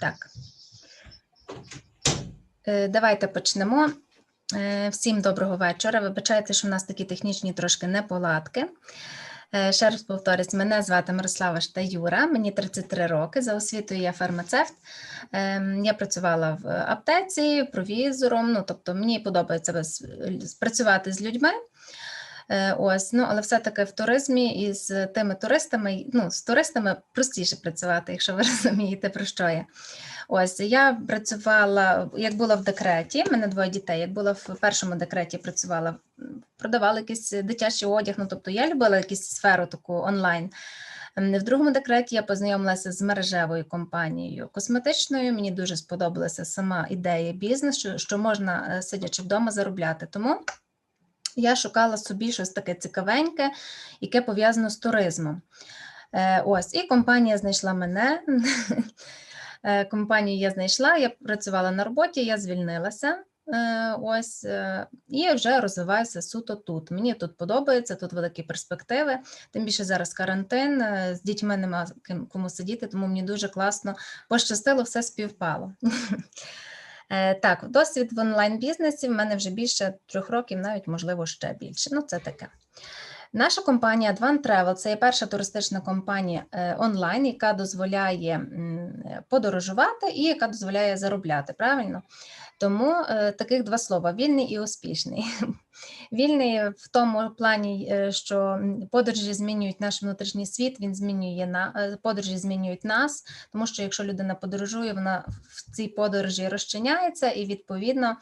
Так. Е, Давайте почнемо. Е, Всім доброго вечора. Вибачайте, що в нас такі технічні трошки неполадки. Е, Ще раз повторюсь, мене звати Мирослава Штаюра, мені 33 роки. За освітою я фармацевт. Ем, Я працювала в аптеці, провізором. Ну, тобто мені подобається працювати з людьми. Е, Ось, ну але все-таки в туризмі і з тими туристами, ну з туристами простіше працювати, якщо ви розумієте про що я. Ось я працювала, як була в декреті, в мене двоє дітей. Як була в першому декреті, працювала, продавала якийсь дитячий одяг. Ну тобто я любила якусь сферу таку онлайн. В другому декреті я познайомилася з мережевою компанією косметичною. Мені дуже сподобалася сама ідея бізнесу, що, що можна е, сидячи вдома заробляти. Тому я шукала собі щось таке цікавеньке, яке пов'язано з туризмом. Е, Ось, і компанія знайшла мене. Е, Компанію я знайшла, я працювала на роботі, я звільнилася. е, Ось і вже розвиваюся суто тут. Мені тут подобається, тут великі перспективи. Тим більше зараз карантин, з дітьми нема ким кому сидіти, тому мені дуже класно пощастило, все співпало. Е, Так, досвід в онлайн-бізнесі в мене вже більше трьох років, навіть можливо ще більше. Ну, це таке. Наша компанія Advan Travel це є перша туристична компанія е, онлайн, яка дозволяє подорожувати і яка дозволяє заробляти. Правильно? Тому е, таких два слова: вільний і успішний. Вільний в тому плані, е, що подорожі змінюють наш внутрішній світ, він змінює на е, подорожі змінюють нас, тому що якщо людина подорожує, вона в цій подорожі розчиняється і відповідно.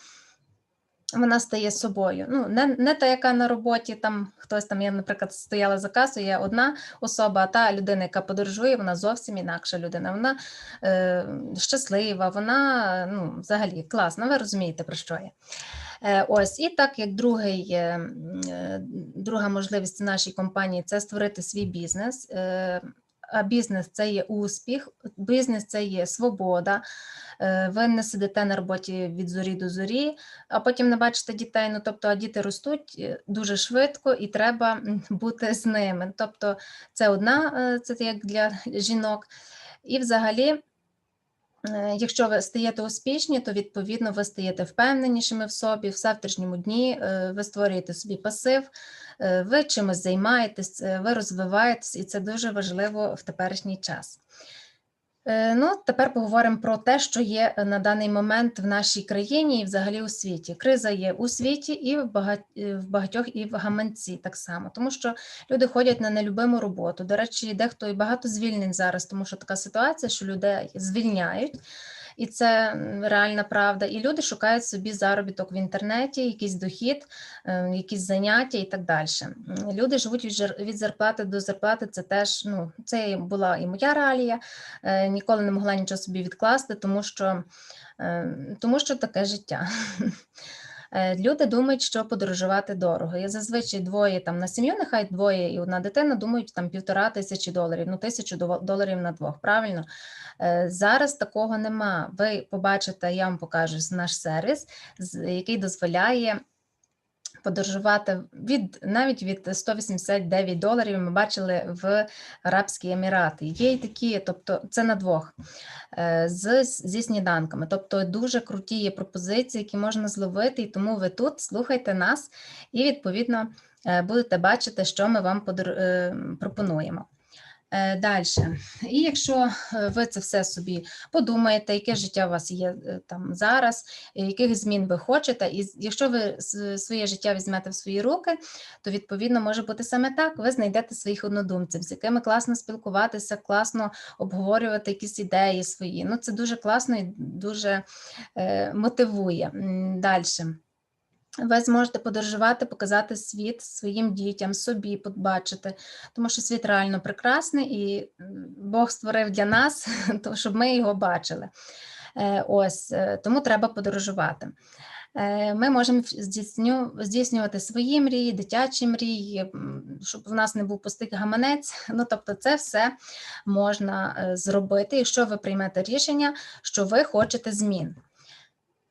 Вона стає собою. Ну, не, не та, яка на роботі, там хтось там, я, наприклад, стояла за касою, я одна особа, а та людина, яка подорожує, вона зовсім інакша людина. Вона е, щаслива, вона ну, взагалі класна, ви розумієте, про що я. Е, Ось, і так як другий, е, е, друга можливість нашій компанії це створити свій бізнес. Е, бізнес це є успіх, бізнес це є свобода. Е, Ви не сидите на роботі від зорі до зорі, а потім не бачите дітей. Ну тобто, а діти ростуть е, дуже швидко, і треба бути з ними. Тобто, це одна, е, це як для жінок. І взагалі. Е, Якщо ви стаєте успішні, то відповідно ви стаєте впевненішими в собі, в завтрашньому дні е, ви створюєте собі пасив, е, ви чимось займаєтесь, ви розвиваєтесь, і це дуже важливо в теперішній час. Е, Ну, тепер поговоримо про те, що є на даний момент в нашій країні і взагалі у світі. Криза є у світі і е, в багатьох, і в гаманці так само, тому що люди ходять на нелюбиму роботу. До речі, дехто і багато звільнень зараз, тому що така ситуація, що людей звільняють. І це реальна правда. І люди шукають собі заробіток в інтернеті, якийсь дохід, е, якісь заняття і так далі. Люди живуть від зарплати до зарплати. Це теж ну це була і моя реалія. Е, Ніколи не могла нічого собі відкласти, тому що, е, тому що таке життя. Е, Люди думають, що подорожувати дорого. Я зазвичай двоє там на сім'ю, нехай двоє і одна дитина думають там півтора тисячі доларів, ну тисячу доларів на двох. Правильно Е, зараз такого нема. Ви побачите, я вам покажу наш сервіс, який дозволяє. Подорожувати від навіть від 189 доларів. Ми бачили в Арабські Емірати. Є й такі, тобто це на двох е, з, зі сніданками. Тобто дуже круті є пропозиції, які можна зловити, і тому ви тут слухайте нас і відповідно е, будете бачити, що ми вам е, пропонуємо. Далі. І якщо е, ви це все собі подумаєте, яке життя у вас є е, там зараз, е, яких змін ви хочете, і якщо ви своє життя візьмете в свої руки, то відповідно може бути саме так. Ви знайдете своїх однодумців, з якими класно спілкуватися, класно обговорювати якісь ідеї свої. Ну, це дуже класно і дуже е, мотивує. Далі. Ви зможете подорожувати, показати світ своїм дітям, собі побачити, тому що світ реально прекрасний, і Бог створив для нас, то щоб ми його бачили. Е, Ось е, тому треба подорожувати. Е, Ми можемо здійснювати свої мрії, дитячі мрії, щоб в нас не був пустий гаманець. Ну тобто, це все можна зробити, якщо ви приймете рішення, що ви хочете змін.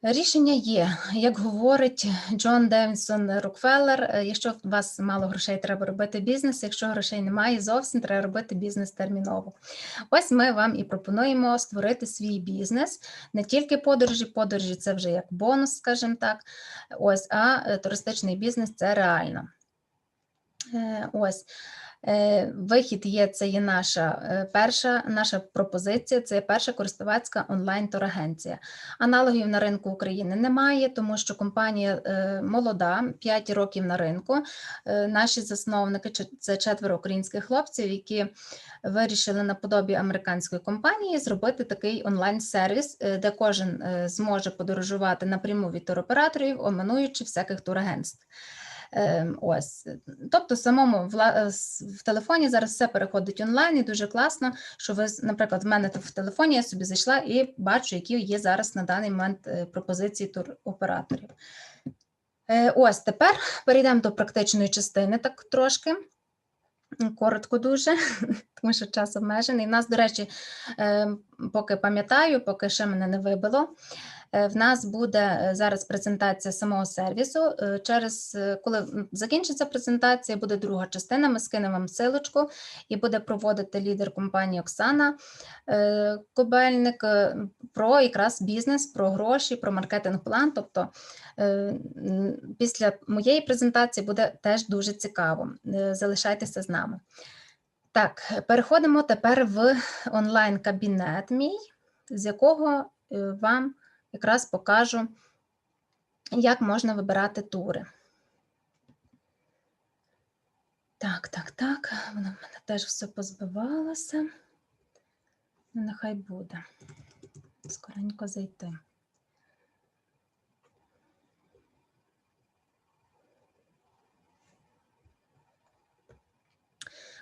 Рішення є, як говорить Джон Девінсон Рокфеллер, е, якщо у вас мало грошей, треба робити бізнес. Якщо грошей немає, зовсім треба робити бізнес терміново. Ось ми вам і пропонуємо створити свій бізнес, не тільки подорожі, подорожі це вже як бонус, скажімо так. Ось, а е, туристичний бізнес це реально. Е, Ось. Е, Вихід є, це є наша е, перша наша пропозиція, це є перша користувацька онлайн-турагенція. Аналогів на ринку України немає, тому що компанія е, молода, 5 років на ринку. Наші засновники це четверо українських хлопців, які вирішили наподобі американської компанії зробити такий онлайн-сервіс, де кожен зможе подорожувати напряму від туроператорів, оминуючи всяких турагентств. Ем, Ось, тобто, самому е, в телефоні зараз все переходить онлайн, і дуже класно, що ви, наприклад, в мене в телефоні я собі зайшла і бачу, які є зараз на даний момент е, пропозиції туроператорів. Е, Ось тепер перейдемо до практичної частини, так трошки. Коротко дуже, тому що час обмежений. Нас, до речі, е, поки пам'ятаю, поки ще мене не вибило. Е, В нас буде е, зараз презентація самого сервісу. Е, Через коли закінчиться презентація, буде друга частина. Ми скинемо вам силочку і буде проводити лідер компанії Оксана Кобельник про якраз бізнес, про гроші, про маркетинг-план. Тобто після моєї презентації буде теж дуже цікаво. Залишайтеся з нами. Так, переходимо тепер в онлайн-кабінет мій, з якого вам якраз покажу, як можна вибирати тури. Так, так, так, воно в мене теж все позбивалося. Ну, нехай буде. Скоренько зайти.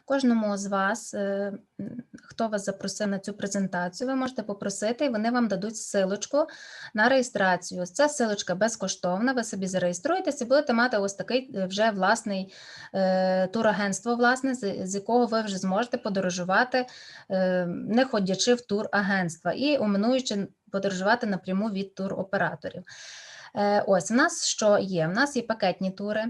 Кожному з вас, е, хто вас запросив на цю презентацію, ви можете попросити, і вони вам дадуть силочку на реєстрацію. Ця силочка безкоштовна, ви собі зареєструєтесь і будете мати ось такий е, вже власний е, турагентство, власне, з, якого ви вже зможете подорожувати, не ходячи в турагентства і оминуючи подорожувати напряму від туроператорів. Ось у нас що є? У нас є пакетні тури.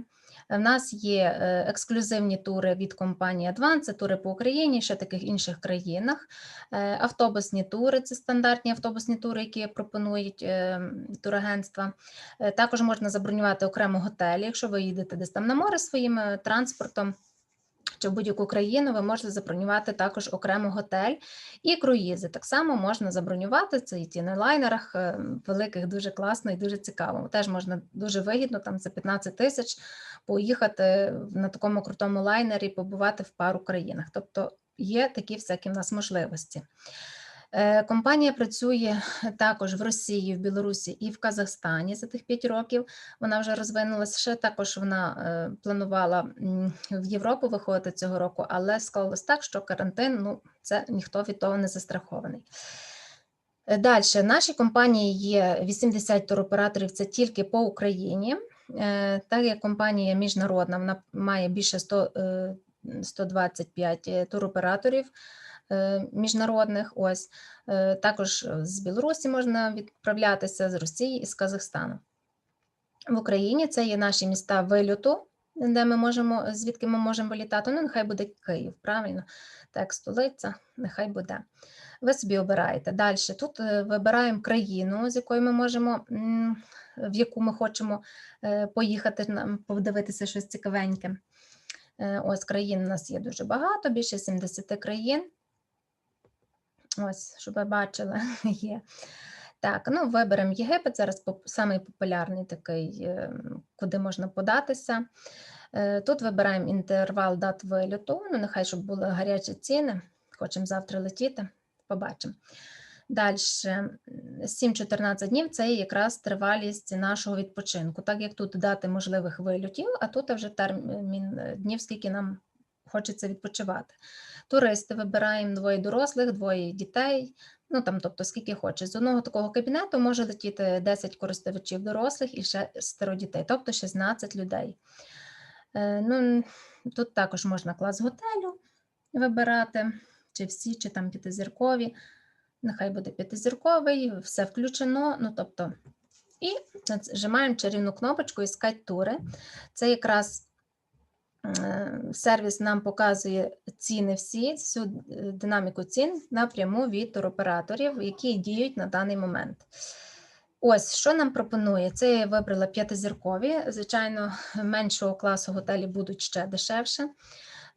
В нас є е, ексклюзивні тури від компанії це тури по Україні, ще таких інших країнах. Е, Автобусні тури це стандартні автобусні тури, які пропонують е, турагентства. Також можна забронювати окремо готелі, якщо ви їдете десь там на море своїм транспортом. Чи в будь-яку країну ви можете забронювати також окремо готель і круїзи. Так само можна забронювати це і ті на лайнерах е, великих, дуже класно і дуже цікаво. Теж можна дуже вигідно там за 15 тисяч поїхати на такому крутому лайнері, побувати в пару країнах. Тобто є такі всякі в нас можливості. Е, Компанія працює також в Росії, в Білорусі і в Казахстані за тих 5 років. Вона вже розвинулася. Ще також вона е, планувала в Європу виходити цього року, але склалось так, що карантин ну це ніхто від того не застрахований. Далі, нашій компанії є 80 туроператорів, це тільки по Україні. Е, Так як компанія міжнародна, вона має більше 100, е, 125 туроператорів е, міжнародних. Ось Е, також з Білорусі можна відправлятися, з Росії і з Казахстану. В Україні це є наші міста вильоту, де ми можемо, звідки ми можемо вилітати. Ну, нехай буде Київ, правильно, так, столиця, нехай буде. Ви собі обираєте. Далі тут е, вибираємо країну, з якою ми можемо, в яку ми хочемо е, поїхати, подивитися щось цікавеньке. Е, Ось країн у нас є дуже багато, більше 70 країн. Ось, щоб ви бачили, є. Так, ну виберемо Єгипет. Зараз самий популярний такий, е, куди можна податися. Е, Тут вибираємо інтервал дат вильоту. Ну, нехай щоб були гарячі ціни. Хочемо завтра летіти. Побачимо. Далі 7-14 днів це якраз тривалість нашого відпочинку, так як тут дати можливих вильотів, а тут вже термін е, днів, скільки нам хочеться відпочивати. Туристи вибираємо двоє дорослих, двоє дітей. Ну там, тобто, скільки хочеш. З одного такого кабінету може летіти 10 користувачів дорослих і ще 100 дітей, тобто 16 людей. Е, ну, тут також можна клас готелю вибирати, чи всі, чи там п'ятизіркові. Нехай буде п'ятизірковий, все включено. Ну, тобто, І нажимаємо чарівну кнопочку «Іскать тури». Це якраз сервіс нам показує ціни всі, всю е, динаміку цін напряму від туроператорів, які діють на даний момент. Ось що нам пропонує. Це я вибрала п'ятизіркові. Звичайно, меншого класу готелі будуть ще дешевше.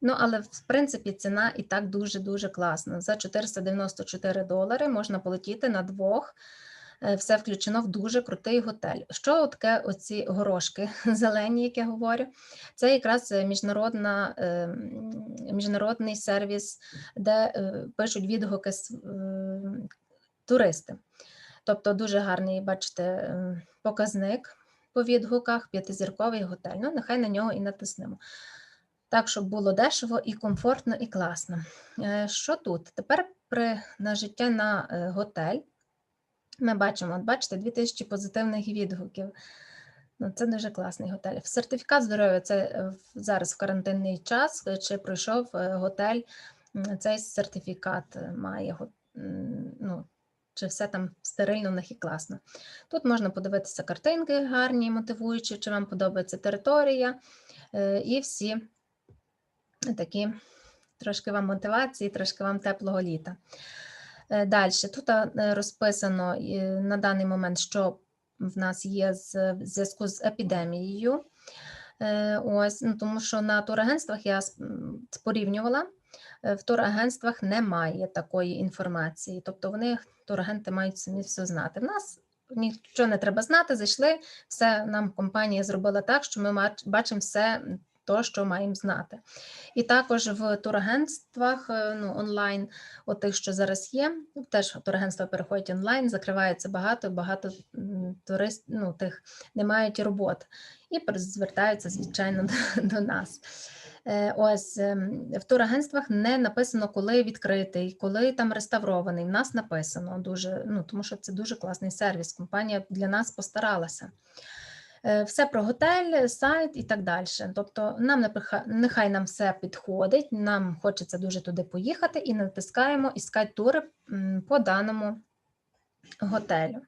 Ну, але в принципі ціна і так дуже-дуже класна. За 494 долари можна полетіти на двох. Е, Все включено в дуже крутий готель. Що таке оці горошки зелені, як я говорю? Це якраз е, міжнародна, е, міжнародний сервіс, де пишуть відгуки туристи. Тобто дуже гарний, бачите, показник по відгуках, п'ятизірковий готель. Ну, нехай на нього і натиснемо. Так, щоб було дешево і комфортно, і класно. Що тут? Тепер при на життя на готель ми бачимо, от бачите, 2000 позитивних відгуків. Ну, це дуже класний готель. Сертифікат здоров'я це е, зараз в карантинний час, е, чи пройшов е, готель, цей сертифікат має ну, чи все там стерильно в них і класно. Тут можна подивитися картинки гарні, мотивуючі, чи вам подобається територія, і всі такі трошки вам мотивації, трошки вам теплого літа. Далі, тут е, розписано е, на даний момент, що в нас є з зв'язку з епідемією. Е, Ось, ну, тому що на турагентствах я порівнювала, е, в турагентствах немає такої інформації. Тобто вони, турагенти, мають самі все знати. В нас нічого не треба знати, зайшли, все нам компанія зробила так, що ми бачимо все то, що маємо знати. І також в турагентствах е, ну, онлайн, от тих, що зараз є, теж турагентства переходять онлайн, закривається багато, багато турист, ну, тих не мають роботи і звертаються, звичайно, до, до нас. Е, Ось ем, в турагентствах не написано, коли відкритий, коли там реставрований. В нас написано дуже, ну тому що це дуже класний сервіс. Компанія для нас постаралася. Е, Все про готель, сайт і так далі. Тобто, нам нехай нам все підходить, нам хочеться дуже туди поїхати і натискаємо іскать тури по даному готелю.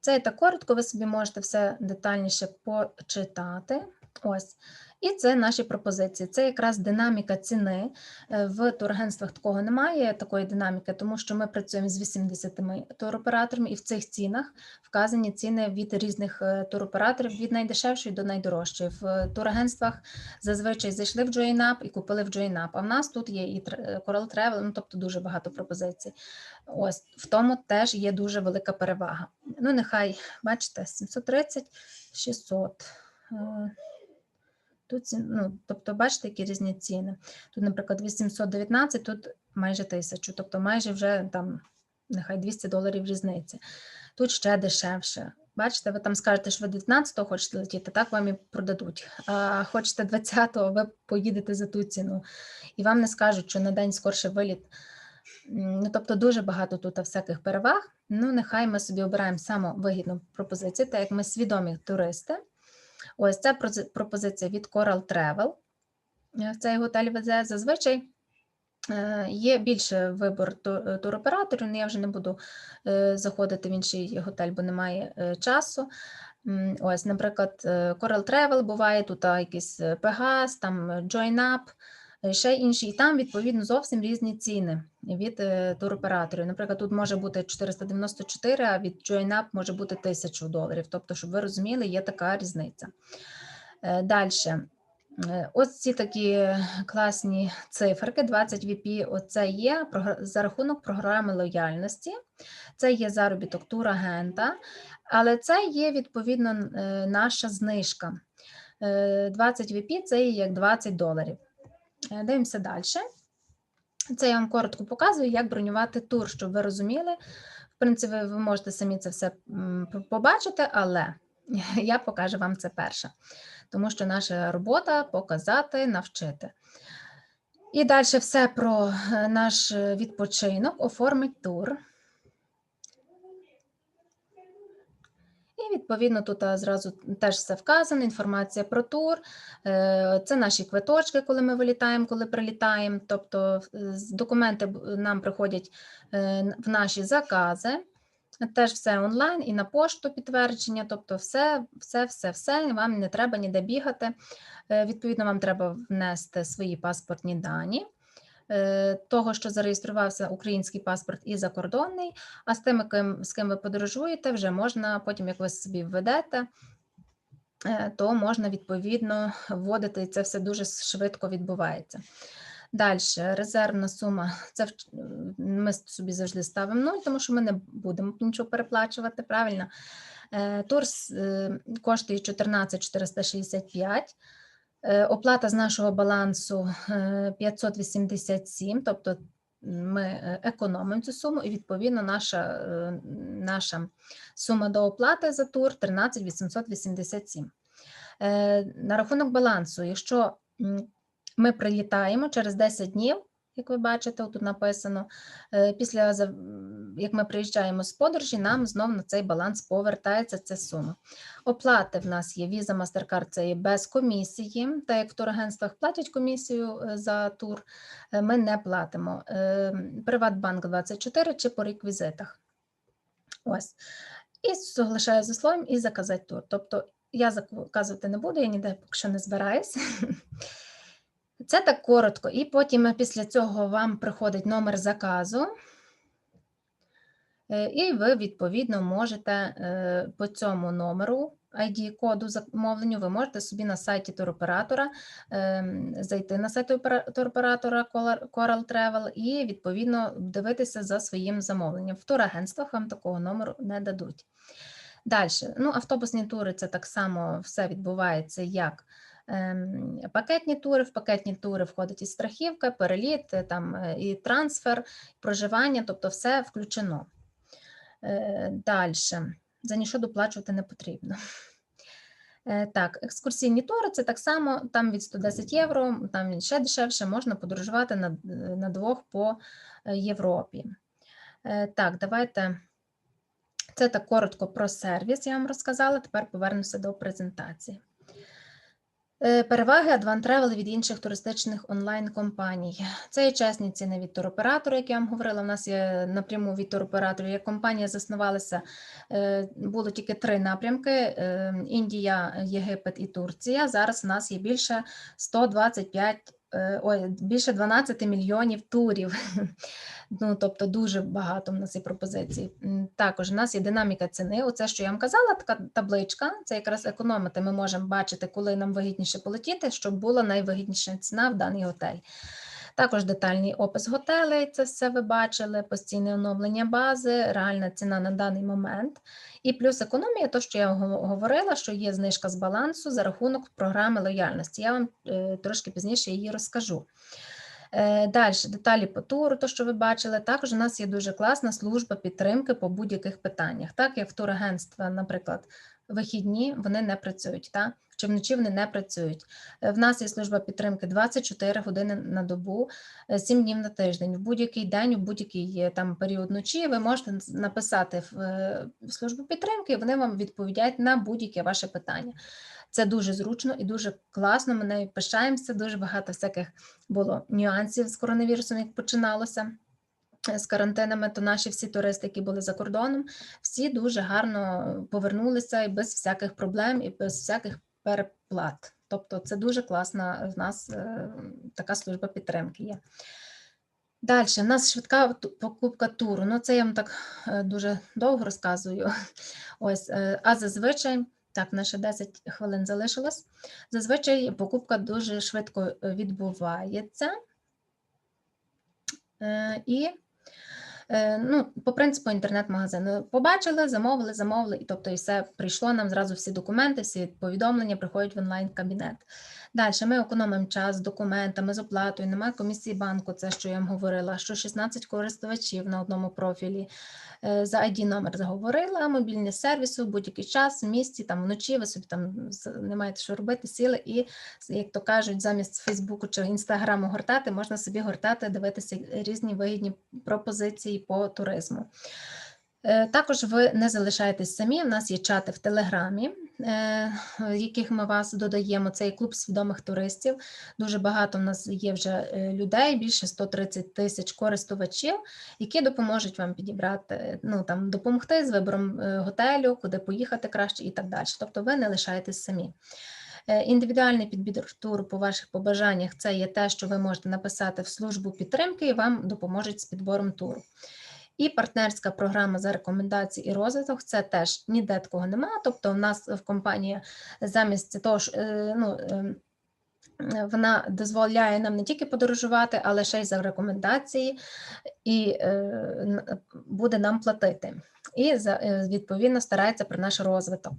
Це і так коротко, ви собі можете все детальніше почитати. Ось. І це наші пропозиції. Це якраз динаміка ціни. Е, В турагентствах такого немає, такої динаміки, тому що ми працюємо з 80 туроператорами, і в цих цінах вказані ціни від різних е, туроператорів від найдешевшої до найдорожчої. В турагентствах зазвичай зайшли в JoinUp і купили в JoinUp, А в нас тут є і е, Coral Travel, ну тобто дуже багато пропозицій. Ось в тому теж є дуже велика перевага. Ну, нехай, бачите, 730, 600. Тут, ну, тобто, бачите, які різні ціни. Тут, наприклад, 819, тут майже 1000, тобто майже вже там, нехай 200 доларів різниці. Тут ще дешевше. Бачите, ви там скажете, що ви 19-го хочете летіти, так вам і продадуть. А хочете 20-го, ви поїдете за ту ціну. І вам не скажуть, що на день скорше виліт. Ну, тобто дуже багато тут всяких переваг. Ну, нехай ми собі обираємо самовигідну пропозицію, так як ми свідомі туристи. Ось це пропозиція від Coral Travel. Е, цей готель везе зазвичай. е, Є більше вибор е, туроператорів, але я вже не буду заходити в інший готель, бо немає часу. Ось, наприклад, Coral Travel буває, тут якийсь Pegas, там Join е, ще інші, і там відповідно зовсім різні ціни від е, туроператорів. Наприклад, тут може бути 494, а від JoinUp може бути 1000 доларів. Тобто, щоб ви розуміли, є така різниця. Далі. Ось ці такі класні циферки, 20 VP, оце є за рахунок програми лояльності, це є заробіток турагента, але це є відповідно е, наша знижка. Е, 20 VP це є як 20 доларів. Е, Дивимося далі. Це я вам коротко показую, як бронювати тур, щоб ви розуміли. В принципі, ви можете самі це все побачити, але я покажу вам це перше, тому що наша робота показати, навчити. І далі все про е, наш е, відпочинок, оформить тур. Відповідно тут зразу теж все вказано, інформація про тур. Е, Це наші квиточки, коли ми вилітаємо, коли прилітаємо. Тобто е, документи нам приходять е, в наші закази. Теж все онлайн і на пошту підтвердження, тобто все, все, все, все, вам не треба ніде бігати. Е, Відповідно, вам треба внести свої паспортні дані. Е, Того, що зареєструвався український паспорт і закордонний, а з тими, з ким ви подорожуєте, вже можна потім, як ви собі введете, е, то можна відповідно вводити, і це все дуже швидко відбувається. Далі, резервна сума. Це ми собі завжди ставимо 0, тому що ми не будемо нічого переплачувати, правильно? Е, Тур е, коштує 14 465. Е, Оплата з нашого балансу е, 587, тобто ми е, економимо цю суму, і відповідно наша, е, наша сума до оплати за тур 13 887. Е, На рахунок балансу, якщо ми прилітаємо через 10 днів, як ви бачите, тут написано, е, після як ми приїжджаємо з подорожі, нам знов на цей баланс повертається ця сума. Оплати в нас є Visa, MasterCard, це є без комісії, так як в турагентствах платять комісію е, за тур, е, ми не платимо. Приватбанк 24 чи по реквізитах. Ось. І соглашаю з условием і заказати тур. Тобто я заказувати не буду, я ніде поки що не збираюсь. Це так коротко. І потім після цього вам приходить номер заказу, е, і ви відповідно можете е, по цьому номеру ID-коду замовленню, ви можете собі на сайті туроператора зайти на сайт туроператора Coral- Travel і відповідно дивитися за своїм замовленням. В турагентствах вам такого номеру не дадуть. Далі, ну, автобусні тури це так само все відбувається як пакетні тури. В пакетні тури входить і страхівка, переліт, е, там е, і трансфер, проживання, тобто все включено. Далі, за нічого доплачувати не потрібно. Е, Так, екскурсійні тури це так само, там від 110 євро, там ще дешевше, можна подорожувати на, на двох по е, Європі. Е, Так, давайте. Це так коротко про сервіс, я вам розказала. Тепер повернуся до презентації. Е, Переваги Advan Travel від інших туристичних онлайн-компаній. Це є чесні ціни від туроператора, як я вам говорила. У нас є напряму від туроператорів. Як компанія заснувалася, е, було тільки три напрямки: е, Індія, Єгипет і Турція. Зараз у нас є більше 125, е, ой, більше 12 мільйонів турів. Ну, тобто дуже багато в нас є пропозицій. Також у нас є динаміка ціни. Оце, що я вам казала, така табличка. Це якраз економити. Ми можемо бачити, коли нам вигідніше полетіти, щоб була найвигідніша ціна в даний готель. Також детальний опис готелей, це все ви бачили, постійне оновлення бази, реальна ціна на даний момент. І плюс економія, то, що я говорила, що є знижка з балансу за рахунок програми лояльності. Я вам е, трошки пізніше її розкажу. Далі, деталі по туру, то, що ви бачили. Також у нас є дуже класна служба підтримки по будь-яких питаннях. Так як в турагентства, наприклад, вихідні вони не працюють, так? Чи вночі вони не працюють. Е, В нас є служба підтримки 24 години на добу, 7 днів на тиждень. В будь-який день, в будь-який е, там період ночі ви можете написати в, е, в службу підтримки, і вони вам відповідають на будь-яке ваше питання. Це дуже зручно і дуже класно. Ми нею пишаємося. Дуже багато всяких було нюансів з коронавірусом, як починалося. е, З карантинами, то наші всі туристи, які були за кордоном, всі дуже гарно повернулися і без всяких проблем, і без всяких переплат. Тобто, це дуже класна в нас е, така служба підтримки є. Далі, в нас швидка покупка туру. Ну, це я вам так е, дуже довго розказую. Ось, е, а зазвичай, так, на ще 10 хвилин залишилось. Зазвичай покупка дуже швидко відбувається. І ну, по принципу інтернет-магазину побачили, замовили, замовили, і тобто і все прийшло нам зразу всі документи, всі повідомлення приходять в онлайн-кабінет. Далі ми економимо час з документами, з оплатою, немає комісії банку, це що я вам говорила, що 16 користувачів на одному профілі. Е, За ID номер заговорила, мобільний сервіс у будь-який час, в місті, там вночі, ви собі там не маєте що робити, сіли і, як то кажуть, замість Фейсбуку чи Інстаграму гортати, можна собі гортати, дивитися різні вигідні пропозиції по туризму. Е, Також ви не залишаєтесь самі. У нас є чати в Телеграмі. Е, яких ми вас додаємо. Це є клуб свідомих туристів. Дуже багато в нас є вже е, людей, більше 130 тисяч користувачів, які допоможуть вам підібрати, ну там допомогти з вибором е, готелю, куди поїхати краще і так далі. Тобто ви не лишаєтесь самі. Індивідуальний підбір туру по ваших побажаннях це є те, що ви можете написати в службу підтримки, і вам допоможуть з підбором туру. І партнерська програма за рекомендацій і розвиток це теж ніде такого немає. Тобто, в нас в компанії замість того, ж, е, ну, е, вона дозволяє нам не тільки подорожувати, але ще й за рекомендації, і е, буде нам платити. І за- е, відповідно старається про наш розвиток.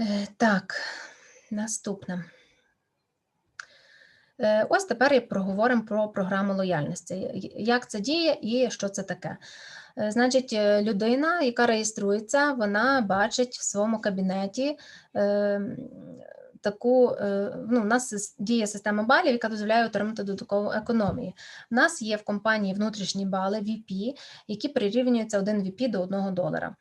Е, Так, наступне. Е, Ось тепер проговоримо про програму лояльності. Як це діє і що це таке? Е, Значить, е, людина, яка реєструється, вона бачить в своєму кабінеті таку. Ну, у нас діє система балів, яка дозволяє отримати додаткову економію. У нас є в компанії внутрішні бали VP, які прирівнюються 1 VP до 1 долара.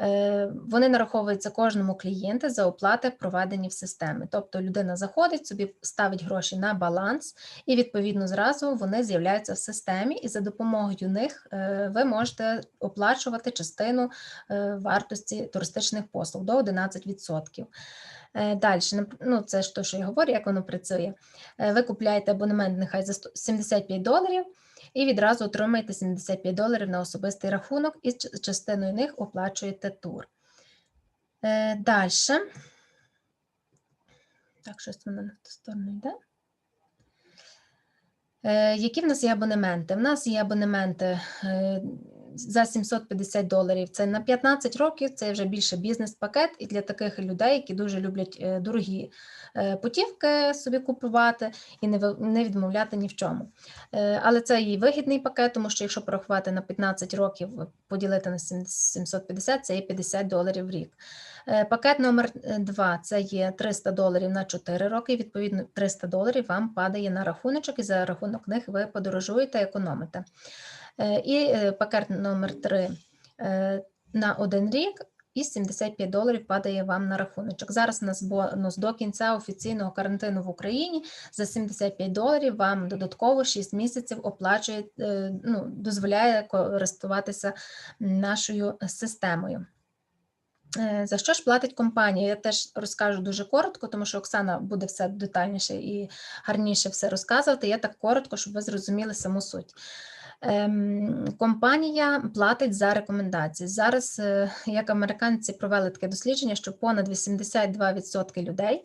Е, Вони нараховуються кожному клієнту за оплати, проведені в системі. Тобто людина заходить, собі ставить гроші на баланс, і відповідно зразу вони з'являються в системі, і за допомогою них е, ви можете оплачувати частину е, вартості туристичних послуг до 11%. Далі, ну це ж те, що я говорю, як воно працює. Ви купляєте абонемент нехай за 100 75 доларів, і відразу отримаєте 75 доларів на особистий рахунок, і частиною них оплачуєте тур. Далі. Так, щось воно на ту сторону йде. Е, Які в нас є абонементи? В нас є абонементи е, за 750 доларів. Це на 15 років, це вже більше бізнес-пакет, і для таких людей, які дуже люблять е, дорогі е, путівки собі купувати і не не відмовляти ні в чому. Е, Але це і вигідний пакет, тому що якщо порахувати на 15 років, поділити на 7- 750, це є 50 доларів в рік. Пакет номер 2 це є 300 доларів на 4 роки. Відповідно, 300 доларів вам падає на рахуночок, і за рахунок них ви подорожуєте, економите. Е, І е, пакет номер 3 на один рік. І 75 доларів падає вам на рахуночок. Зараз у нас бонус до кінця офіційного карантину в Україні за 75 доларів вам додатково 6 місяців оплачує, е, ну, дозволяє користуватися нашою системою. Е, За що ж платить компанія? Я теж розкажу дуже коротко, тому що Оксана буде все детальніше і гарніше все розказувати. Я так коротко, щоб ви зрозуміли саму суть. Ем, Компанія платить за рекомендації. Зараз, е, як американці провели таке дослідження, що понад 82% людей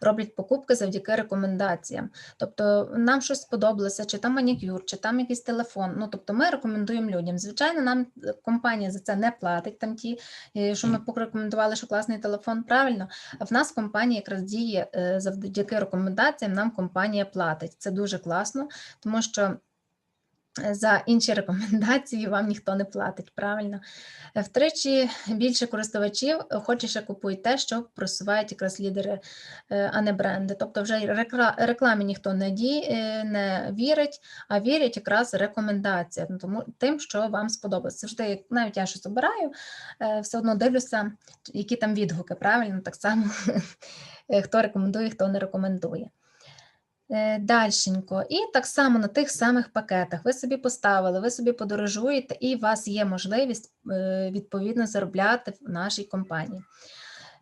роблять покупки завдяки рекомендаціям. Тобто нам щось сподобалося, чи там манікюр, чи там якийсь телефон. Ну тобто ми рекомендуємо людям. Звичайно, нам компанія за це не платить. Там ті, е, що ми порекомендували, що класний телефон, правильно. А в нас компанія якраз діє е, завдяки рекомендаціям. Нам компанія платить. Це дуже класно, тому що. За інші рекомендації вам ніхто не платить, правильно. Е, Втричі більше користувачів охочіше купують те, що просувають якраз лідери, е, а не бренди. Тобто вже рекламі ніхто не, ді, е, не вірить, а вірять якраз рекомендаціям, тому тим, що вам сподобається. Завжди, навіть я щось обираю, все одно дивлюся, які там відгуки, правильно, так само хто рекомендує, хто не рекомендує. Е, Дальшенько. І так само на тих самих пакетах ви собі поставили, ви собі подорожуєте, і у вас є можливість е, відповідно заробляти в нашій компанії.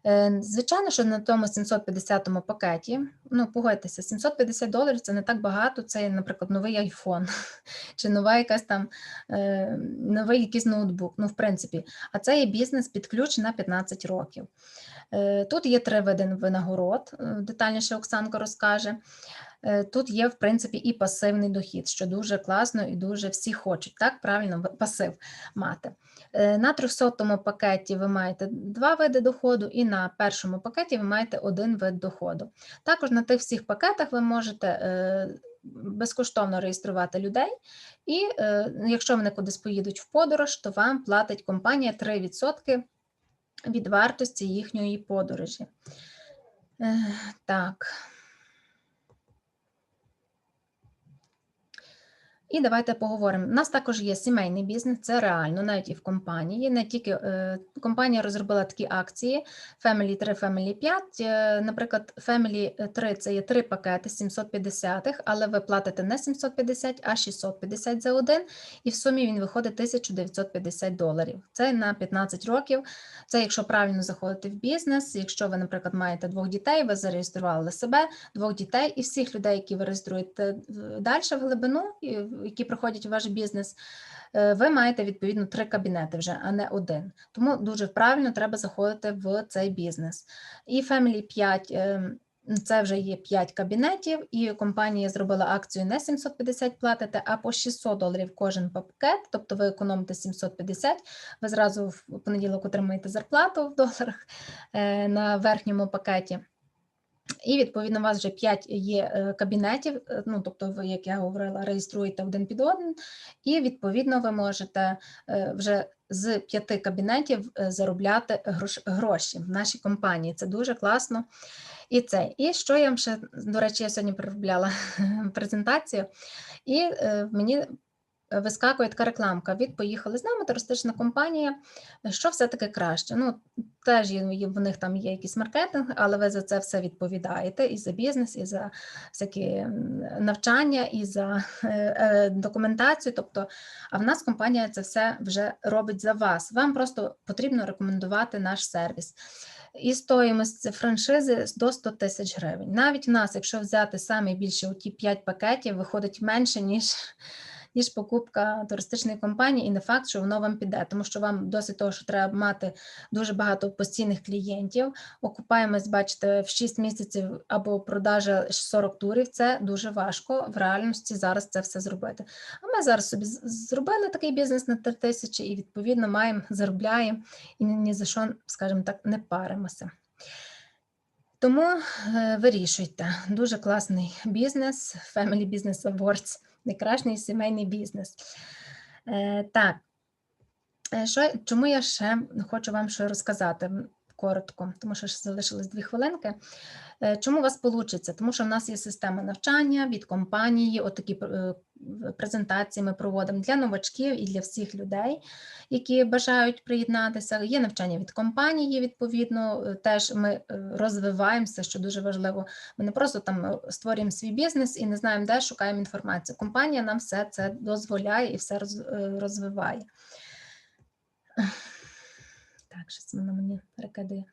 Е, Звичайно, що на тому 750 пакеті, ну погодьтеся, 750 доларів це не так багато. Це, наприклад, новий айфон чи нова якась там новий якийсь ноутбук. Ну, в принципі, а це є бізнес під ключ на 15 років. Тут є три види винагород, детальніше Оксанка розкаже. Е, Тут є, в принципі, і пасивний дохід, що дуже класно і дуже всі хочуть, так, правильно, пасив мати. Е, На 300 пакеті ви маєте два види доходу, і на першому пакеті ви маєте один вид доходу. Також на тих всіх пакетах ви можете е, безкоштовно реєструвати людей, і якщо вони кудись поїдуть в подорож, то вам платить компанія 3% від вартості їхньої подорожі. Е, Так. І давайте поговоримо. У нас також є сімейний бізнес, це реально, навіть і в компанії. Не тільки е, компанія розробила такі акції Family 3, Family 5. Е, наприклад, Family 3 це є три пакети 750, але ви платите не 750, а 650 за один, і в сумі він виходить 1950 доларів. Це на 15 років. Це якщо правильно заходити в бізнес. Якщо ви, наприклад, маєте двох дітей, ви зареєстрували себе, двох дітей і всіх людей, які ви реєструєте далі в глибину, які приходять у ваш бізнес, е, ви маєте відповідно три кабінети вже, а не один. Тому дуже правильно треба заходити в цей бізнес. І Family 5 е, це вже є 5 кабінетів, і компанія зробила акцію не 750 платите, а по 600 доларів кожен пакет, тобто ви економите 750, ви зразу в понеділок отримаєте зарплату в доларах е, на верхньому пакеті. І відповідно у вас вже 5 є е, кабінетів. е, Ну тобто, ви, як я говорила, реєструєте один під один, і відповідно ви можете е, вже з п'яти кабінетів заробляти гроші в нашій компанії. Це дуже класно. І це. І що я вам ще, до речі, я сьогодні переробляла презентацію, і мені вискакує така рекламка від поїхали з нами, туристична компанія. Що все-таки краще? Ну, теж в них там є якийсь маркетинг, але ви за це все відповідаєте і за бізнес, і за всякі навчання, і за е, е, документацію. Тобто, а в нас компанія це все вже робить за вас. Вам просто потрібно рекомендувати наш сервіс. І стоїмость франшизи до 100 тисяч гривень. Навіть в нас, якщо взяти самі більше оті 5 пакетів, виходить менше, ніж, ніж покупка туристичної компанії, і не факт, що воно вам піде, тому що вам досить того, що треба мати дуже багато постійних клієнтів. Окупаємось, бачите, в 6 місяців або продажа 40 турів. Це дуже важко в реальності зараз це все зробити. А ми зараз собі зробили такий бізнес на 3 тисячі і відповідно маємо, заробляємо і ні, за що, скажімо так, не паримося. Тому е, вирішуйте. Дуже класний бізнес, Family Business Awards, найкращий сімейний бізнес. Е, так, Е, що, чому я ще хочу вам що розказати коротко, тому що ще залишилось дві хвилинки. Е, Чому у вас вийде? Тому що в нас є система навчання від компанії, отакі е, презентації ми проводимо для новачків і для всіх людей, які бажають приєднатися. Є навчання від компанії, відповідно, е, теж ми розвиваємося, що дуже важливо. Ми не просто там створюємо свій бізнес і не знаємо, де шукаємо інформацію. Компанія нам все це дозволяє і все розвиває. Так, щось воно мені перекидає.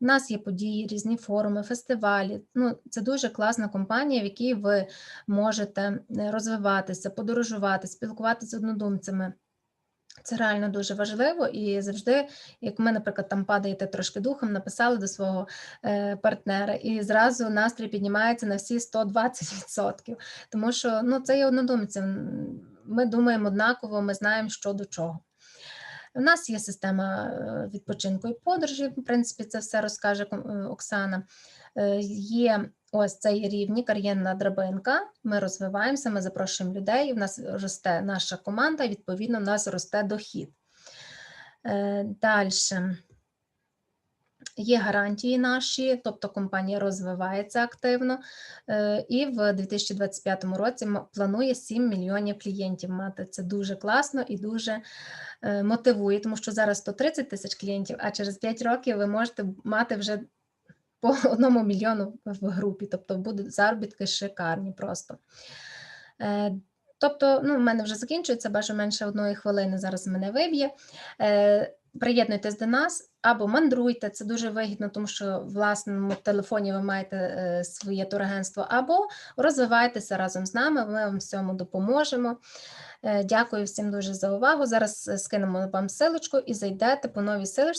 У нас є події, різні форуми, фестивалі. Ну, це дуже класна компанія, в якій ви можете е, розвиватися, подорожувати, спілкуватися з однодумцями. Це реально дуже важливо і завжди, як ми, наприклад, там падаєте трошки духом, написали до свого е, партнера, і зразу настрій піднімається на всі 120%. Тому що ну, це є однодумці. Ми думаємо однаково, ми знаємо, що до чого. У нас є система е, відпочинку і подорожі. В принципі, це все розкаже е, Оксана. Е, Є ось цей рівні, кар'єрна драбинка. Ми розвиваємося, ми запрошуємо людей. У нас росте наша команда, і відповідно, у нас росте дохід. Далі. Є гарантії наші, тобто компанія розвивається активно, е, і в 2025 році планує 7 мільйонів клієнтів мати. Це дуже класно і дуже е, мотивує, тому що зараз 130 тисяч клієнтів, а через 5 років ви можете мати вже по одному мільйону в групі, тобто будуть заробітки шикарні просто. Е, Тобто, ну, в мене вже закінчується, бачу менше одної хвилини зараз мене виб'є. Приєднуйтесь до нас або мандруйте, це дуже вигідно, тому що в власному телефоні ви маєте е, своє турагентство, або розвивайтеся разом з нами, ми вам всьому допоможемо. Е, Дякую всім дуже за увагу. Зараз е, скинемо вам силочку і зайдете по новій силочці.